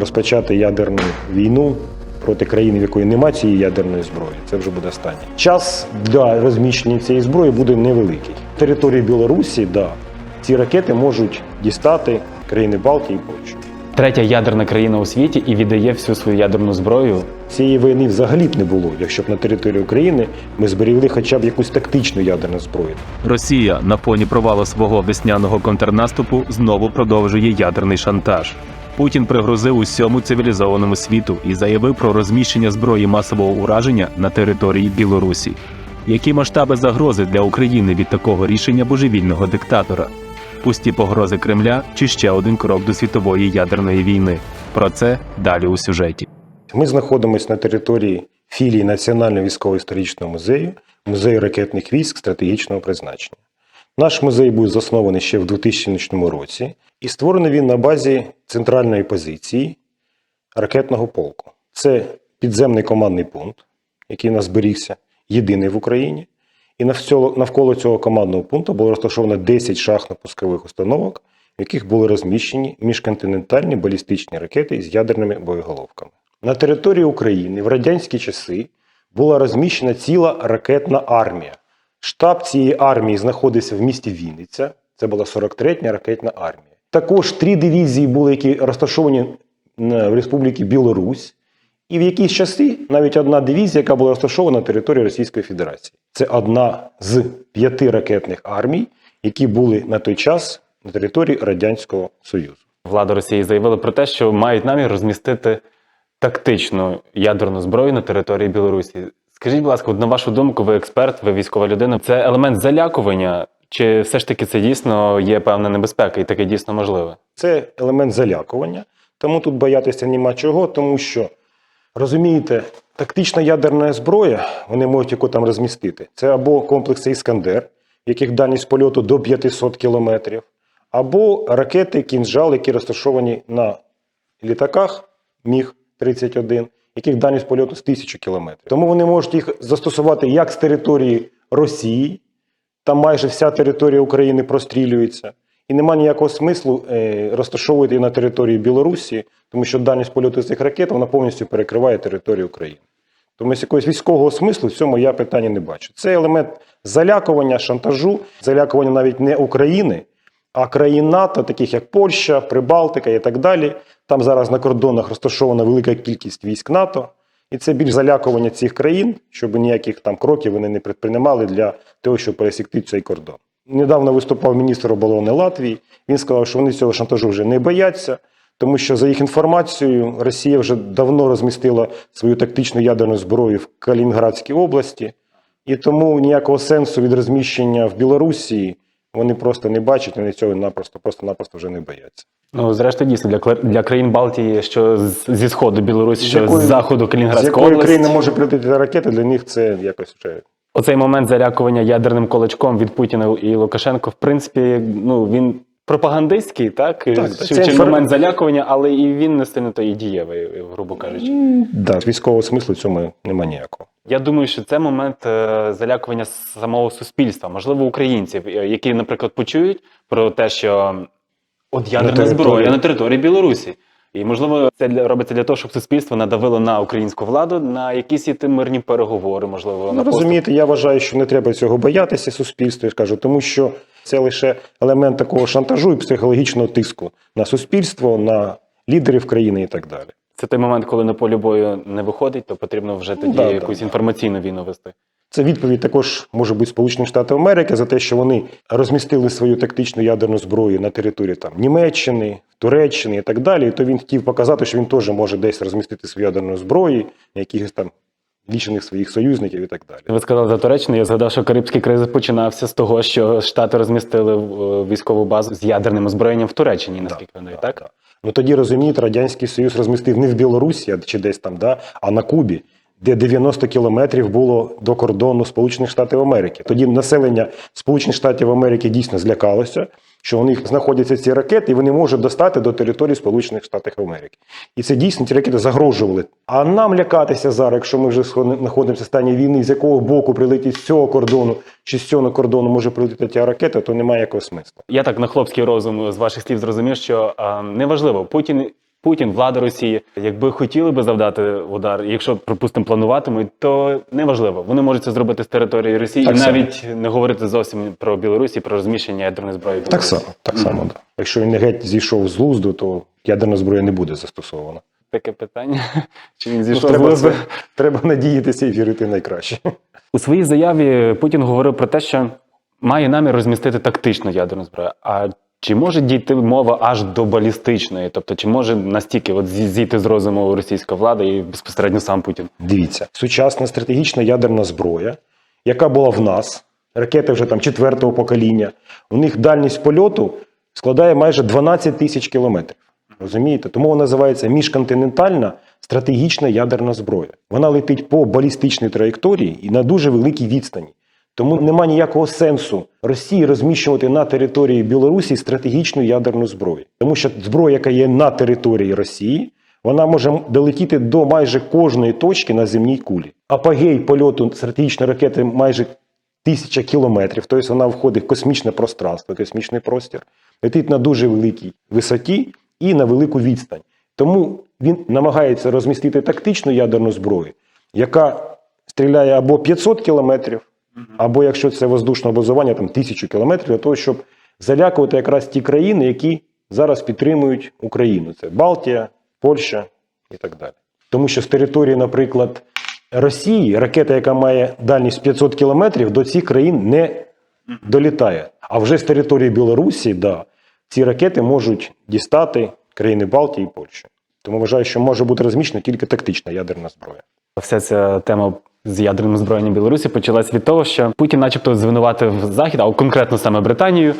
розпочати ядерну війну проти країни, в якої немає цієї ядерної зброї. Це вже буде останнє. Час для розміщення цієї зброї буде невеликий. Території Білорусі, да, ці ракети можуть дістати країни Балтії і Польщі. Третя ядерна країна у світі і віддає всю свою ядерну зброю. Цієї війни взагалі б не було, якщо б на території України ми зберігли хоча б якусь тактичну ядерну зброю. Росія на фоні провалу свого весняного контрнаступу знову продовжує ядерний шантаж. Путін пригрозив усьому цивілізованому світу і заявив про розміщення зброї масового ураження на території Білорусі. Які масштаби загрози для України від такого рішення божевільного диктатора? Пусті погрози Кремля чи ще один крок до світової ядерної війни? Про це далі у сюжеті. Ми знаходимося на території філії Національного військово-історичного музею, музею ракетних військ стратегічного призначення. Наш музей був заснований ще в 2000 році і створений він на базі центральної позиції ракетного полку. Це підземний командний пункт, який у нас зберігся, єдиний в Україні. І навколо, цього командного пункту було розташовано 10 шахтно-пускових установок, в яких були розміщені міжконтинентальні балістичні ракети з ядерними боєголовками. На території України в радянські часи була розміщена ціла ракетна армія. Штаб цієї армії знаходився в місті Вінниця. Це була 43-я ракетна армія. Також три дивізії були, які розташовані в Республіці Білорусь. І в якісь часи навіть одна дивізія, яка була розташована на території Російської Федерації. Це одна з п'яти ракетних армій, які були на той час на території Радянського Союзу. Влада Росії заявила про те, що мають намір розмістити тактичну ядерну зброю на території Білорусі. Скажіть, будь ласка, на вашу думку, ви експерт, ви військова людина. Це елемент залякування, чи все ж таки це дійсно є певна небезпека і таке дійсно можливе? Це елемент залякування, тому тут боятися нема чого, тому що розумієте, тактична ядерна зброя, вони можуть яку там розмістити. Це або комплекси Іскандер, в яких дальність польоту до 500 кілометрів, або ракети Кінжал, які розташовані на літаках Міг-31, яких дальність польоту з 1000 кілометрів. Тому вони можуть їх застосувати як з території Росії, там майже вся територія України прострілюється. І нема ніякого смислу е, розташовувати її на території Білорусі, тому що дальність польоту цих ракет вона повністю перекриває територію України. Тому з якогось військового смислу в цьому я питання не бачу. Це елемент залякування, шантажу, залякування навіть не України, а країн НАТО, таких як Польща, Прибалтика і так далі. Там зараз на кордонах розташована велика кількість військ НАТО. І це більш залякування цих країн, щоб ніяких там кроків вони не предприймали для того, щоб пересікти цей кордон. Недавно виступав міністр оборони Латвії. Він сказав, що вони цього шантажу вже не бояться, тому що за їх інформацією Росія вже давно розмістила свою тактичну ядерну зброю в Калінінградській області, і тому ніякого сенсу від розміщення в Білорусі вони просто не бачать, вони цього напросто просто-напросто вже не бояться. Ну, зрештою, дійсно, для, для країн Балтії, що зі сходу Білорусі, що якої- з заходу З Калінінградська якої країни може прилетіти ракета, для них це якось вже Оцей момент залякування ядерним кулачком від Путіна і Лукашенко, в принципі, ну він пропагандистський, так? Так, чи, це чи інфор- момент залякування, але і він не сильно то і дієвий, грубо кажучи. да, військового смислу цьому немає ніякого. Я думаю, що це момент е, залякування самого суспільства, можливо, українців, е, які, наприклад, почують про те, що от ядерна території. зброя на території Білорусі. І можливо, це для робиться для того, щоб суспільство надавило на українську владу на якісь іти мирні переговори, можливо, Ну, на поступ. я вважаю, що не треба цього боятися суспільству, я скажу, тому що це лише елемент такого шантажу і психологічного тиску на суспільство, на лідерів країни і так далі. Це той момент, коли на полі бою не виходить, то потрібно вже тоді да, да, якусь да. інформаційну війну вести. Це відповідь також може бути Сполучених Штатів Америки за те, що вони розмістили свою тактичну ядерну зброю на території там Німеччини, Туреччини і так далі. І то він хотів показати, що він теж може десь розмістити свою ядерну зброю, якихось там лічених своїх союзників і так далі. Ви сказали за Туреччину. Я згадав, що Карибський кризис починався з того, що Штати розмістили е, військову базу з ядерним озброєнням в Туреччині, наскільки я знаю, так? Да. Ну тоді розумієте, Радянський Союз розмістив не в Білорусі чи десь там, да, а на Кубі, де 90 кілометрів було до кордону Сполучених Штатів Америки. Тоді населення Сполучених Штатів Америки дійсно злякалося, що у них знаходяться ці ракети, і вони можуть достати до території Сполучених Штатів Америки. І це дійсно ті ракети загрожували. А нам лякатися зараз, якщо ми вже знаходимося в стані війни, з якого боку прилетить з цього кордону чи з цього кордону може прилетіти ця ракета, то немає якого смислу. Я так на хлопський розум з ваших слів зрозумів, що е, неважливо, Путін Путін, влада Росії, якби хотіли би завдати удар, якщо припустимо плануватимуть, то неважливо. Вони можуть це зробити з території Росії Так і само. навіть не говорити зовсім про Білорусі, про розміщення ядерної зброї. Так само, так само. Да. Якщо він не геть зійшов з лузду, то ядерна зброя не буде застосована. Таке питання. Чи він Ну, зійшов з треба, це, треба надіятися і вірити найкраще. У своїй заяві Путін говорив про те, що має намір розмістити тактичну ядерну зброю. А чи може дійти мова аж до балістичної? Тобто, чи може настільки от зійти з розуму російська влада і безпосередньо сам Путін? Дивіться, сучасна стратегічна ядерна зброя, яка була в нас, ракети вже там четвертого покоління, у них дальність польоту складає майже 12 тисяч кілометрів. Розумієте? Тому вона називається міжконтинентальна стратегічна ядерна зброя. Вона летить по балістичній траєкторії і на дуже великій відстані. Тому нема ніякого сенсу Росії розміщувати на території Білорусі стратегічну ядерну зброю, тому що зброя, яка є на території Росії, вона може долетіти до майже кожної точки на земній кулі. Апогей польоту стратегічної ракети майже тисяча кілометрів, тобто вона входить в космічне пространство, космічний простір, летить на дуже великій висоті і на велику відстань. Тому він намагається розмістити тактичну ядерну зброю, яка стріляє або 500 кілометрів, або якщо це воздушне базування, там тисячу кілометрів, для того, щоб залякувати якраз ті країни, які зараз підтримують Україну. Це Балтія, Польща і так далі. Тому що з території, наприклад, Росії ракета, яка має дальність 500 кілометрів, до цих країн не долітає. А вже з території Білорусі, да, ці ракети можуть дістати країни Балтії і Польщі. Тому вважаю, що може бути розміщена тільки тактична ядерна зброя. Вся ця тема з ядерним озброєнням Білорусі почалась від того, що Путін, начебто, звинуватив Захід, а конкретно саме Британію,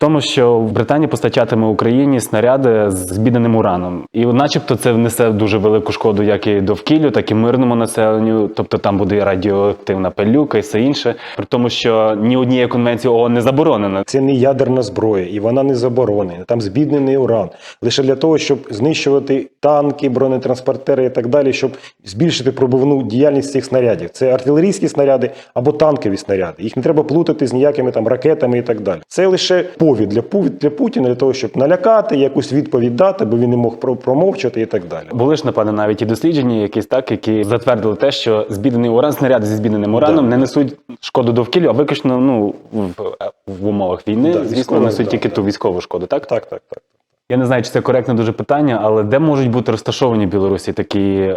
тому, що Британія постачатиме Україні снаряди з збідненим ураном. І, начебто, це внесе дуже велику шкоду як і довкіллю, так і мирному населенню. Тобто там буде і радіоактивна пилюка і все інше. При тому, що ні однією конвенцією ООН не заборонено. Це не ядерна зброя, і вона не заборонена. Там збіднений уран. Лише для того, щоб знищувати танки, бронетранспортери і так далі, щоб збільшити пробивну діяльність цих снарядів. Це артилерійські снаряди або танкові снаряди. Їх не треба плутати з ніякими там ракетами і так далі. Це лише повід для, Пу- для Путіна для того, щоб налякати, якусь відповідь дати, бо він не мог промовчати і так далі. Були ж, напевно, навіть і дослідження, якісь так, які затвердили те, що збіднений уран, снаряди зі збідненим ураном Да. не несуть шкоду довкіллю, а виключно ну, в, в умовах війни, Да, звісно, військових, несуть да, тільки да. ту військову шкоду. Так? Так, так, так. Я не знаю, чи це коректне дуже питання, але де можуть бути розташовані в Білорусі такі е,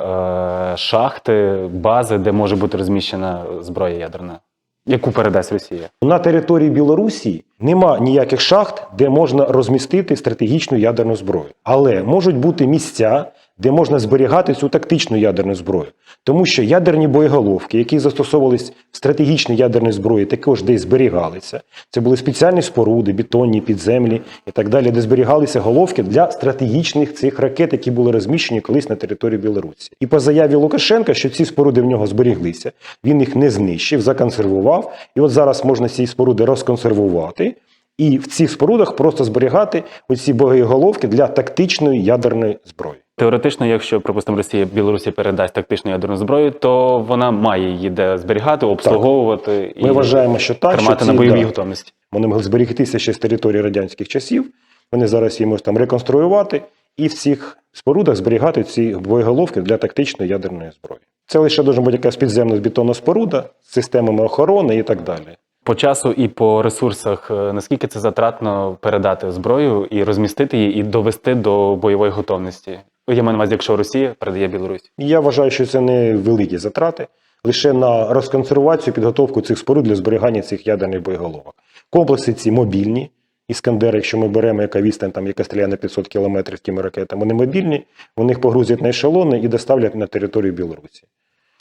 шахти, бази, де може бути розміщена зброя ядерна, яку передасть Росія? На території Білорусі нема ніяких шахт, де можна розмістити стратегічну ядерну зброю. Але можуть бути місця, де можна зберігати цю тактичну ядерну зброю. Тому що ядерні боєголовки, які застосовувались в стратегічній ядерній зброї, також десь зберігалися. Це були спеціальні споруди, бетонні, підземлі і так далі, де зберігалися головки для стратегічних цих ракет, які були розміщені колись на території Білорусі. І по заяві Лукашенка, що ці споруди в нього зберіглися, він їх не знищив, законсервував. І от зараз можна ці споруди розконсервувати. І в цих спорудах просто зберігати оці боєголовки для тактичної ядерної зброї. Теоретично, якщо, припустимо, Росія Білорусі передасть тактичну ядерну зброю, то вона має її де зберігати, обслуговувати Ми і вважаємо, що так, що ці, на бойовій да, готовності. вони могли зберігтися ще з території радянських часів. Вони зараз її можуть там реконструювати і в цих спорудах зберігати ці боєголовки для тактичної ядерної зброї. Це лише дуже бути якась підземна бетонна споруда з системами охорони і так далі. По часу і по ресурсах, е, наскільки це затратно передати зброю і розмістити її, і довести до бойової готовності? Я маю на увазі, якщо Росія передає Білорусі. Я вважаю, що це не великі затрати лише на розконсервацію, підготовку цих споруд для зберігання цих ядерних боєголовок. Комплекси ці мобільні. Іскандери, якщо ми беремо яка відстань, там, яка стріляє на 500 кілометрів тими ракетами, вони мобільні, вони їх погрузять на ешелони і доставлять на територію Білорусі.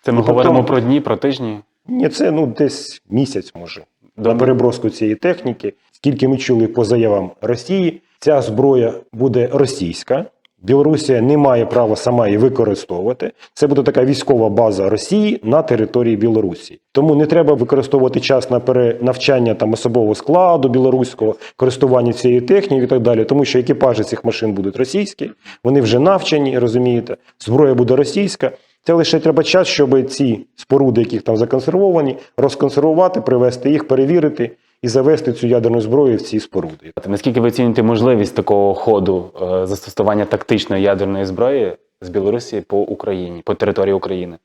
Це ми І потім- про дні, про тижні. Ні, це ну десь місяць може. На Добре. переброску цієї техніки, скільки ми чули по заявам Росії, ця зброя буде російська. Білорусія не має права сама її використовувати. Це буде така військова база Росії на території Білорусі. Тому не треба використовувати час на перенавчання там особового складу білоруського, користування цією технікою і так далі. Тому що екіпажі цих машин будуть російські, вони вже навчені, розумієте, зброя буде російська. Це лише треба час, щоб ці споруди, які там законсервовані, розконсервувати, привести їх, перевірити і завести цю ядерну зброю в ці споруди. Наскільки ви оцінюєте можливість такого ходу е, застосування тактичної ядерної зброї з Білорусі по Україні, по території України?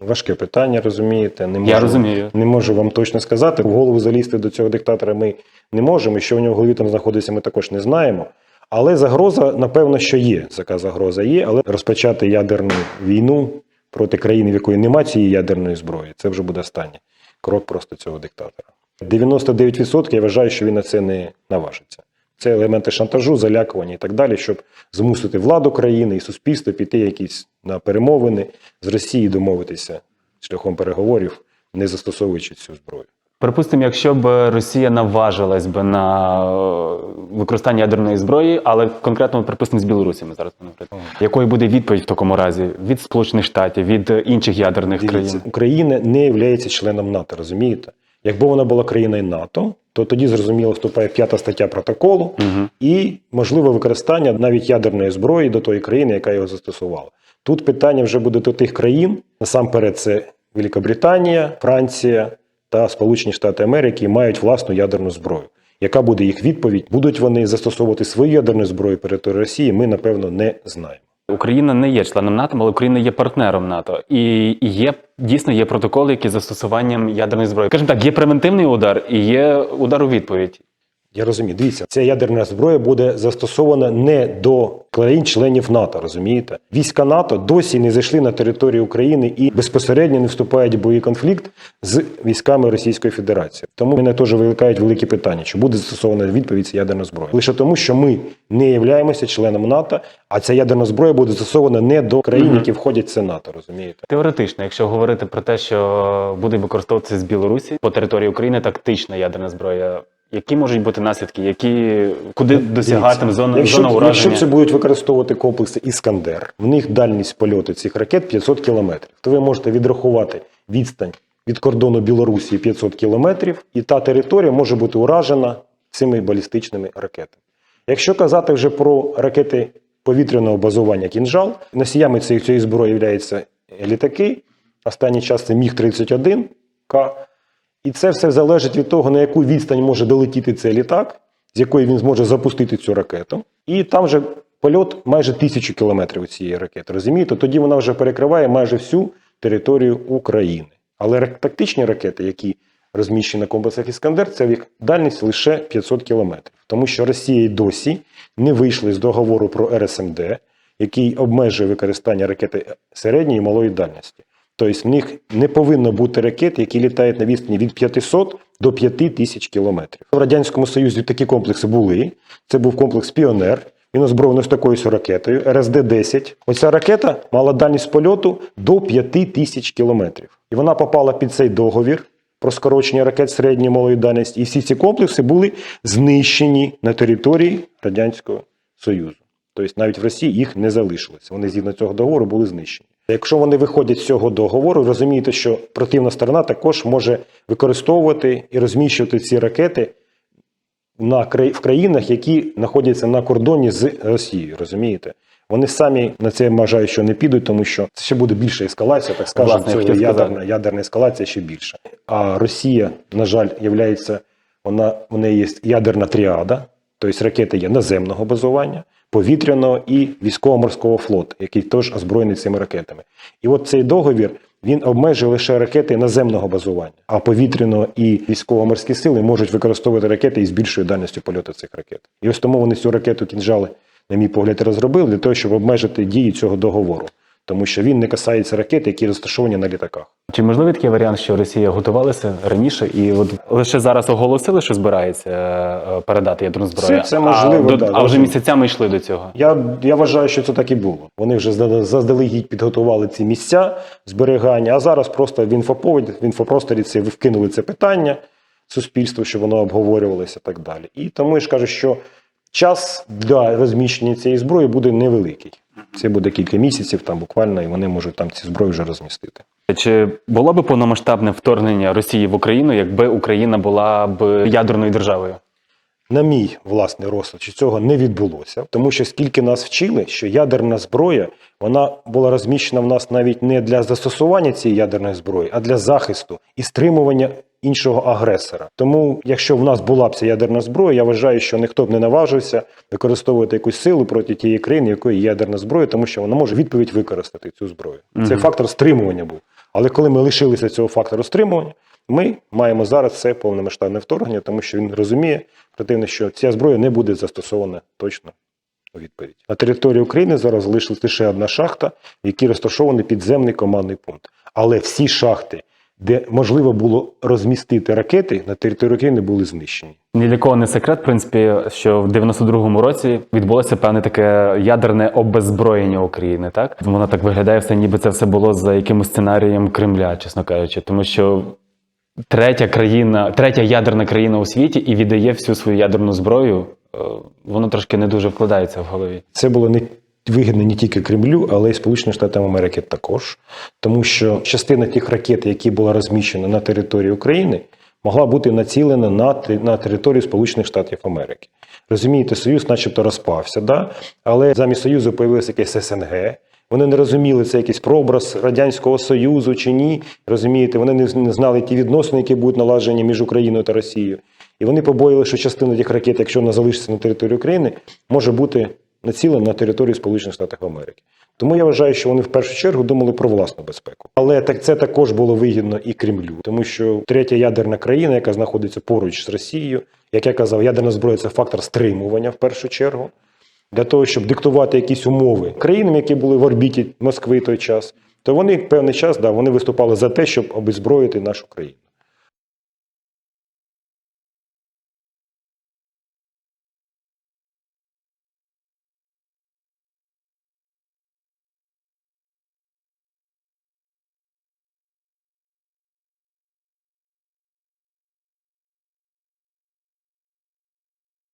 Важке питання, розумієте? Не Я розумію. Не можу вам точно сказати. В голову залізти до цього диктатора ми не можемо. Що в нього в голові там знаходиться, ми також не знаємо. Але загроза, напевно, що є. Така загроза є, але розпочати ядерну війну проти країни, в якої немає цієї ядерної зброї, це вже буде останній крок просто цього диктатора. 99% я вважаю, що він на це не наважиться. Це елементи шантажу, залякування і так далі, щоб змусити владу країни і суспільство піти якісь на перемовини з Росії, домовитися шляхом переговорів, не застосовуючи цю зброю. Припустимо, якщо б Росія наважилась би на е, використання ядерної зброї, але конкретно, припустимо, з білорусями зараз наприклад. Якою буде відповідь в такому разі від Сполучених Штатів, від інших ядерних Дивіться, країн? Україна не є членом НАТО, розумієте? Якби вона була країною НАТО, то тоді зрозуміло вступає п'ята стаття протоколу Угу. і можливе використання навіть ядерної зброї до тої країни, яка його застосувала. Тут питання вже буде до тих країн. Насамперед, це Великобританія, Франція та Сполучені Штати Америки мають власну ядерну зброю. Яка буде їх відповідь? Будуть вони застосовувати свою ядерну зброю перед Росії? Ми напевно не знаємо. Україна не є членом НАТО, але Україна є партнером НАТО. І, є дійсно є протоколи, які застосуванням ядерної зброї. Кажемо так, є превентивний удар і є удар у відповідь. Я розумію. Дивіться, ця ядерна зброя буде застосована не до країн-членів НАТО. Розумієте, війська НАТО досі не зайшли на територію України і безпосередньо не вступають в бойовий конфлікт з військами Російської Федерації. Тому мене теж виникають великі питання, чи буде застосована відповідь ця ядерна зброя. Лише тому, що ми не являємося членом НАТО, а ця ядерна зброя буде застосована не до країн, які входять в це НАТО. Розумієте? Теоретично, якщо говорити про те, що буде використовуватися з Білорусі по території України тактична ядерна зброя, які можуть бути наслідки, які куди досягатиме зона, якщо, зона якщо це будуть використовувати комплекси Іскандер, в них дальність польоту цих ракет 500 кілометрів. То ви можете відрахувати відстань від кордону Білорусі 500 кілометрів, і та територія може бути уражена цими балістичними ракетами. Якщо казати вже про ракети повітряного базування кінжал, носіями цієї, цієї зброї являються літаки. Останній час це Міг-31К. І це все залежить від того, на яку відстань може долетіти цей літак, з якої він зможе запустити цю ракету. І там вже польот майже тисячу кілометрів у цієї ракети. Розумієте? Тоді вона вже перекриває майже всю територію України. Але тактичні ракети, які розміщені на комплексах Іскандер, це їх дальність лише 500 кілометрів. Тому що Росія й досі не вийшли з договору про РСМД, який обмежує використання ракети середньої і малої дальності. Тобто в них не повинно бути ракет, які літають на відстані від 500 до 5000 кілометрів. В Радянському Союзі такі комплекси були. Це був комплекс Піонер. Він озброєний з такою ракетою РСД-10. Оця ракета мала дальність польоту до 5000 кілометрів. І вона попала під цей договір про скорочення ракет середньої малої дальності. І всі ці комплекси були знищені на території Радянського Союзу. Тобто навіть в Росії їх не залишилося. Вони згідно цього договору були знищені. Якщо вони виходять з цього договору, розумієте, що противна сторона також може використовувати і розміщувати ці ракети на в країнах, які знаходяться на кордоні з Росією. Розумієте? Вони самі на це вважають, що не підуть, тому що це ще буде більша ескалація, так скажемо, Власне, цього ядерна, ядерна ескалація ще більша. А Росія, на жаль, являється, вона, в неї є ядерна тріада, тобто ракети є наземного базування, повітряного і військово-морського флоту, який теж озброєний цими ракетами. І от цей договір він обмежує лише ракети наземного базування, а повітряно і військово-морські сили можуть використовувати ракети із більшою дальністю польоту цих ракет. І ось тому вони цю ракету кінжали, на мій погляд, розробили для того, щоб обмежити дії цього договору, тому що він не касається ракет, які розташовані на літаках. Чи можливий такий варіант, що Росія готувалася раніше і от лише зараз оголосили, що збирається е, передати ядерну зброю? Це- це можливо, а, до- да, а вже місяцями йшли до цього. Я, я вважаю, що це так і було. Вони вже заздалегідь підготували ці місця зберігання, а зараз просто в інфоповіді, в інфопросторі це вкинули це питання суспільству, щоб воно обговорювалося і так далі. І тому я ж кажу, що час для розміщення цієї зброї буде невеликий. Це буде кілька місяців, там буквально, і вони можуть там ці зброї вже розмістити. Чи було б повномасштабне вторгнення Росії в Україну, якби Україна була б ядерною державою? На мій власний розсуд, що цього не відбулося, тому що скільки нас вчили, що ядерна зброя вона була розміщена в нас навіть не для застосування цієї ядерної зброї, а для захисту і стримування іншого агресора. Тому, якщо в нас була б ця ядерна зброя, я вважаю, що ніхто б не наважився використовувати якусь силу проти тієї країни, якої є ядерна зброя, тому що вона може відповідь використати цю зброю. Це Мгм. фактор стримування був. Але коли ми лишилися цього фактору стримування, ми маємо зараз це повномасштабне вторгнення, тому що він розуміє противно, що ця зброя не буде застосована точно у відповідь. На території України зараз залишилась лише одна шахта, в якій розташований підземний командний пункт. Але всі шахти, де можливо було розмістити ракети, на території України були знищені. Ні для кого не секрет, в принципі, що в 92-му році відбулося певне таке ядерне обеззброєння України. Так воно так виглядає, все ніби це все було за якимось сценарієм Кремля, чесно кажучи, тому що третя країна, третя ядерна країна у світі і віддає всю свою ядерну зброю. е, Воно трошки не дуже вкладається в голові. Це було не вигідно не тільки Кремлю, але й Сполученим Штатам Америки також, тому що частина тих ракет, які була розміщена на території України, могла бути націлена на, на територію Сполучених Штатів Америки. Розумієте, Союз, начебто, розпався, да? але замість Союзу появилося якесь СНГ. Вони не розуміли, це якийсь прообраз Радянського Союзу чи ні. Розумієте, вони не знали ті відносини, які будуть налажені між Україною та Росією. І вони побоїли, що частина тих ракет, якщо вона залишиться на території України, може бути націлена на територію Сполучених Штатів Америки. Тому я вважаю, що вони в першу чергу думали про власну безпеку. Але так це також було вигідно і Кремлю, тому що третя ядерна країна, яка знаходиться поруч з Росією, як я казав, ядерна зброя це фактор стримування в першу чергу. Для того, щоб диктувати якісь умови країнам, які були в орбіті Москви той час, то вони певний час да, вони виступали за те, щоб обезброїти нашу країну.